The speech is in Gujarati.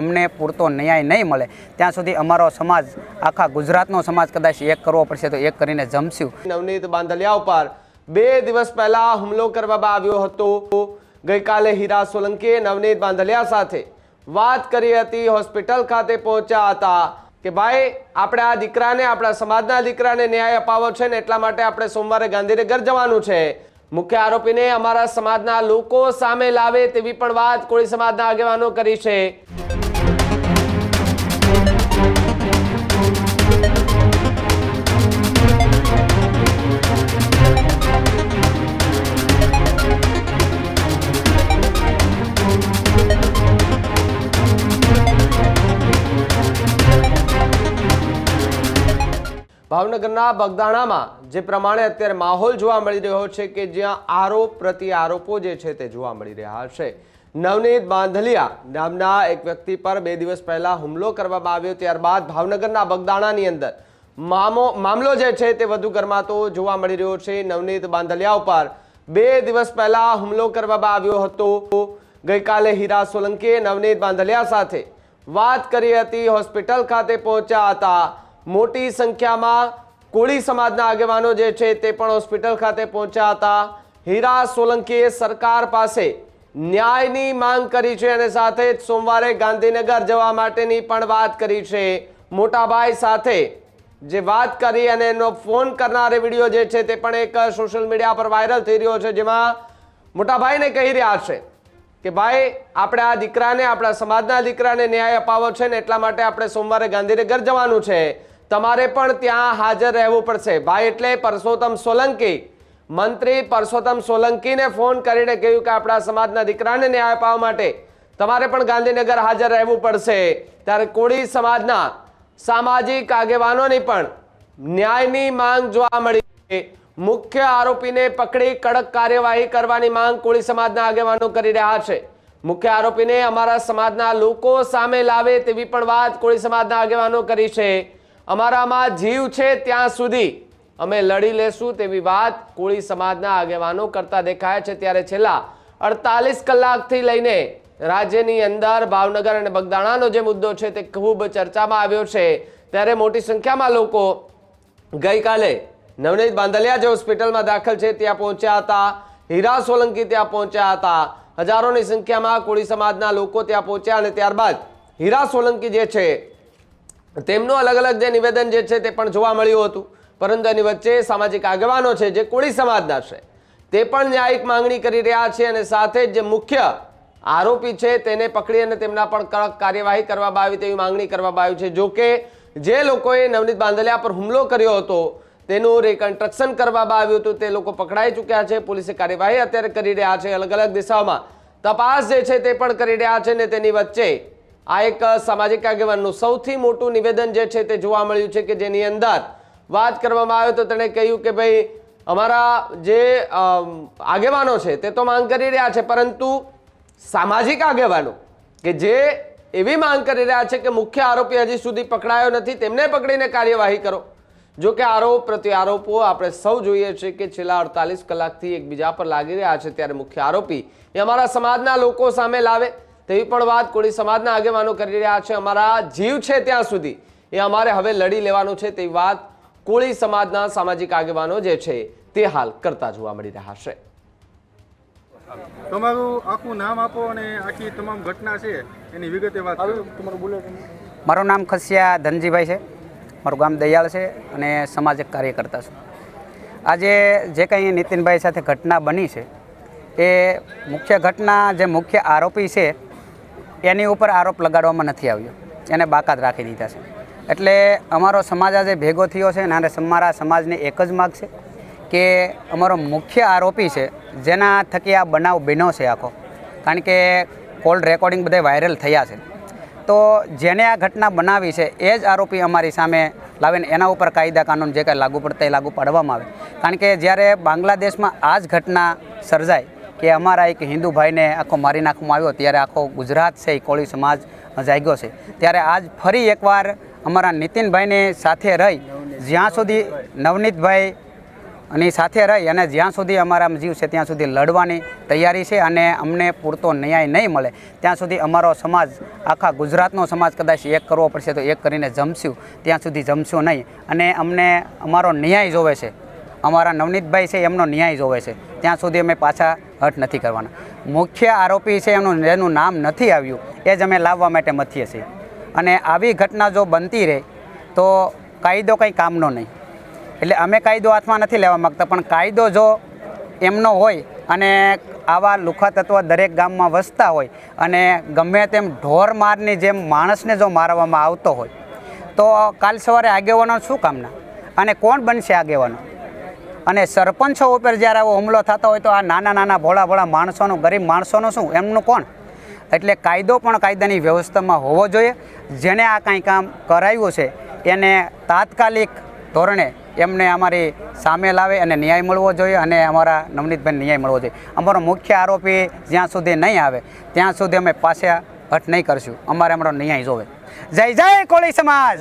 અમને પૂરતો ન્યાય નહીં મળે. ત્યાં સુધી અમારો સમાજ, આખા ગુજરાતનો સમાજ કદાચ એક કરવો પડશે તો એક કરીને જમશું. નવનીત બાંધલિયા ઉપર બે દિવસ પહેલા હુમલો કરવામાં આવ્યો હતો. ગઈકાલે હીરા સોલંકીએ નવનીત બાંધલિયા સાથે વાત કરી હતી, હોસ્પિટલ ખાતે પહોંચ્યા હતા કે ભાઈ, આપણે આ દીકરાને, આપણા સમાજના દીકરાને ન્યાય અપાવવો છે ને એટલા માટે આપણે સોમવારે ગાંધીનગર જવાનું છે. મુખ્ય આરોપીને અમારા સમાજના લોકો સામે લાવે તેવી પણ વાત કોળી સમાજના આગેવાનો કરી છે. ભાવનગરના બગદાણામાં, જે પ્રમાણે અત્યારે માહોલ જોવા મળી રહ્યો છે કે જ્યાં આરોપ પ્રતિ આરોપો જે છે તે જોવા મળી રહ્યા છે. નવનીત બાંધલિયા નામના એક વ્યક્તિ પર બે દિવસ પહેલા હુમલો કરવામાં આવ્યો. ત્યારબાદ ભાવનગરના બગદાણાની અંદર મામો, મામલો જે છે તે વધુ ગરમાતો જોવા મળી રહ્યો છે. નવનીત બાંધલિયા ઉપર બે દિવસ પહેલા હુમલો કરવામાં આવ્યો હતો. ગઈકાલે હીરા સોલંકીએ નવનીત બાંધલિયા સાથે વાત કરી હતી. હોસ્પિટલ ખાતે પહોંચ્યા હતા. મોટી સંખ્યામાં કોળી સમાજના આગેવાનો જે છે તે પણ હોસ્પિટલ ખાતે પહોંચ્યા હતા. હીરા સોલંકીએ સરકાર પાસે ન્યાયની માંગ કરી છે અને સાથે જ સોમવારે ગાંધીનગર જવા માટેની પણ વાત કરી છે. મોટાભાઈ સાથે જે વાત કરી અને એનો ફોન કરનારે વીડિયો જે છે તે પણ એક સોશિયલ મીડિયા પર વાયરલ થઈ રહ્યો છે, જેમાં મોટાભાઈને કહી રહ્યા છે કે ભાઈ, આપણે આ દીકરાને, આપણા સમાજના દીકરાને ન્યાય અપાવવો છે ને એટલા માટે આપણે સોમવારે ગાંધીનગર જવાનું છે. તમારે પણ ત્યાં હાજર રહેવું પડશે. ભાઈ, એટલે પરસોત્તમ સોલંકી, મંત્રી પરસોત્તમ સોલંકીને ફોન કરીને કહ્યું કે આપણા સમાજના દીકરાને ન્યાય અપાવવા માટે તમારે પણ ગાંધીનગર હાજર રહેવું પડશે. ત્યારે કોળી સમાજના સામાજિક આગેવાનોની પણ ન્યાયની માંગ જોવા મળી છે. મુખ્ય આરોપીને પકડી કડક કાર્યવાહી કરવાની માંગ કોળી સમાજના આગેવાનો કરી રહ્યા છે. મુખ્ય આરોપીને અમારા સમાજના લોકો સામે લાવે તેવી પણ વાત કોળી સમાજના આગેવાનો કરી છે. અમારામાં જીવ છે ત્યાં સુધી. અમે લડી લેશું તેવી વાત કોળી સમાજના આગેવાનો કરતા દેખાય છે ત્યારે છેલ્લા અડતાલીસ કલાકથી લઈને રાજ્યની અંદર ભાવનગર અને બગદાણાનો જે મુદ્દો છે તે ખૂબ ચર્ચામાં આવ્યો છે. ત્યારે મોટી સંખ્યામાં લોકો ગઈકાલે નવનીત બાંધલિયા જે હોસ્પિટલમાં દાખલ છે ત્યાં પહોંચ્યા હતા. હીરા સોલંકી ત્યાં પહોંચ્યા હતા. હજારોની સંખ્યામાં કોળી સમાજના લોકો ત્યાં પહોંચ્યા અને ત્યારબાદ હીરા સોલંકી જે છે તેમનું અલગ અલગ જે નિવેદન જે છે તે પણ જોવા મળ્યું હતું. પરંતુ એની વચ્ચે સામાજિક આગેવાનો છે જે કોળી સમાજના છે, તે પણ ન્યાયિક માંગણી કરી રહ્યા છે અને સાથે જ જે મુખ્ય આરોપી છે તેને પકડી અને તેમના પણ કડક કાર્યવાહી કરવામાં આવી તેવી માંગણી કરવામાં આવી છે. જો કે જે લોકોએ નવનીત બાંધલિયા પર હુમલો કર્યો હતો, તેનું રિકન્સ્ટ્રક્શન કરવામાં આવ્યું હતું. તે લોકો પકડાઈ ચૂક્યા છે, પોલીસે કાર્યવાહી અત્યારે કરી રહ્યા છે. અલગ અલગ દિશાઓમાં તપાસ જે છે તે પણ કરી રહ્યા છે ને તેની વચ્ચે આ એક સામાજિક આગેવાનનું સૌથી મોટું નિવેદન જે છે તે જોવા મળ્યું છે કે જેની અંદર વાત કરવામાં આવે તો તેણે કહ્યું કે ભાઈ, અમારા જે આગેવાનો છે તે તો માંગ કરી રહ્યા છે, પરંતુ સામાજિક આગેવાનો કે જે એવી માંગ કરી રહ્યા છે કે મુખ્ય આરોપી હજી સુધી પકડાયો નથી, તેમને પકડીને કાર્યવાહી કરો. જો કે આરોપ પ્રત્યે આરોપો આપણે સૌ જોઈએ છે કે છેલ્લા અડતાલીસ કલાકથી એકબીજા પર લાગી રહ્યા છે, ત્યારે મુખ્ય આરોપી એ અમારા સમાજના લોકો સામે લાવે. તેવી પણ વાત કોળી સમાજના આગેવાનો કરી રહ્યા છે. અમારા જીવ છે ત્યાં સુધી. એ અમારે હવે લડી લેવાનું છે તેવી વાત કોળી સમાજના સામાજિક આગેવાનો જે છે તે હાલ કરતા જોવા મળી રહ્યા છે. તમારું આખું નામ આપો અને આખી તમામ ઘટના છે એની વિગતે વાત તમારું બુલેટ મારું નામ ખસિયા ધનજીભાઈ છે. મારું ગામ દયાળ છે અને સમાજિક કાર્યકર્તા છું. આજે જે કંઈ નીતિનભાઈ સાથે ઘટના બની છે એ મુખ્ય ઘટના જે મુખ્ય આરોપી છે એની ઉપર આરોપ લગાડવામાં નથી આવ્યો. એને બાકાત રાખી દીધા છે. એટલે અમારો સમાજ આજે ભેગો થયો છે અને અમારા સમાજને એક જ માગ છે કે અમારો મુખ્ય આરોપી છે, જેના થકી આ બનાવ બન્યો છે આખો. કારણ કે કોલ રેકોર્ડિંગ બધા વાયરલ થયા છે. તો જેને આ ઘટના બનાવી છે, એ જ આરોપી અમારી સામે લાવીને એના ઉપર કાયદા કાનૂન જે કાંઈ લાગુ પડતા એ લાગુ પાડવામાં આવે. કારણ કે જ્યારે બાંગ્લાદેશમાં આ જ ઘટના સર્જાય કે અમારા એક હિન્દુ ભાઈને આખો મારી નાખવામાં આવ્યો, ત્યારે આખો ગુજરાત છે એ કોળી સમાજ જાગ્યો છે. ત્યારે આજ ફરી એકવાર અમારા નીતિનભાઈને સાથે રહી, જ્યાં સુધી નવનીતભાઈ અને સાથે રહી અને જ્યાં સુધી અમારા જીવ છે ત્યાં સુધી લડવાની તૈયારી છે અને અમને પૂરતો ન્યાય નહીં મળે, ત્યાં સુધી અમારો સમાજ, આખા ગુજરાતનો સમાજ કદાચ એક કરવો પડશે તો એક કરીને જમશું, ત્યાં સુધી જમશું નહીં. અને અમને અમારો ન્યાય જોવે છે. અમારા નવનીતભાઈ છે એમનો ન્યાય જોવે છે. ત્યાં સુધી અમે પાછા હટ નથી કરવાના. મુખ્ય આરોપી છે એનું જેનું નામ નથી આવ્યું, એ જ અમે લાવવા માટે મથીએ છીએ. અને આવી ઘટના જો બનતી રહે, તો કાયદો કંઈ કામનો નહીં. એટલે અમે કાયદો હાથમાં નથી લેવા માગતા, પણ કાયદો જો એમનો હોય અને આવા લુખા તત્વ દરેક ગામમાં વસતા હોય અને ગમે તેમ ઢોર મારની જેમ માણસને જો મારવામાં આવતો હોય, તો કાલ સવારે આગેવાનો શું કામના? અને કોણ બનશે આગેવાનો? અને સરપંચો ઉપર જ્યારે આવો હુમલો થતો હોય તો આ નાના નાના ભોળા ભોળા માણસોનું, ગરીબ માણસોનું શું? એમનું કોણ? એટલે કાયદો પણ કાયદાની વ્યવસ્થામાં હોવો જોઈએ. જેને આ કાંઈ કામ કરાવ્યું છે, એને તાત્કાલિક ધોરણે એમને અમારી સામે લાવે અને ન્યાય મળવો જોઈએ અને અમારા નવનીતભાઈને ન્યાય મળવો જોઈએ. અમારો મુખ્ય આરોપી જ્યાં સુધી નહીં આવે, ત્યાં સુધી અમે પાછા હટ નહીં કરશું. અમારે અમારો ન્યાય જોવે. જય જય કોળી સમાજ!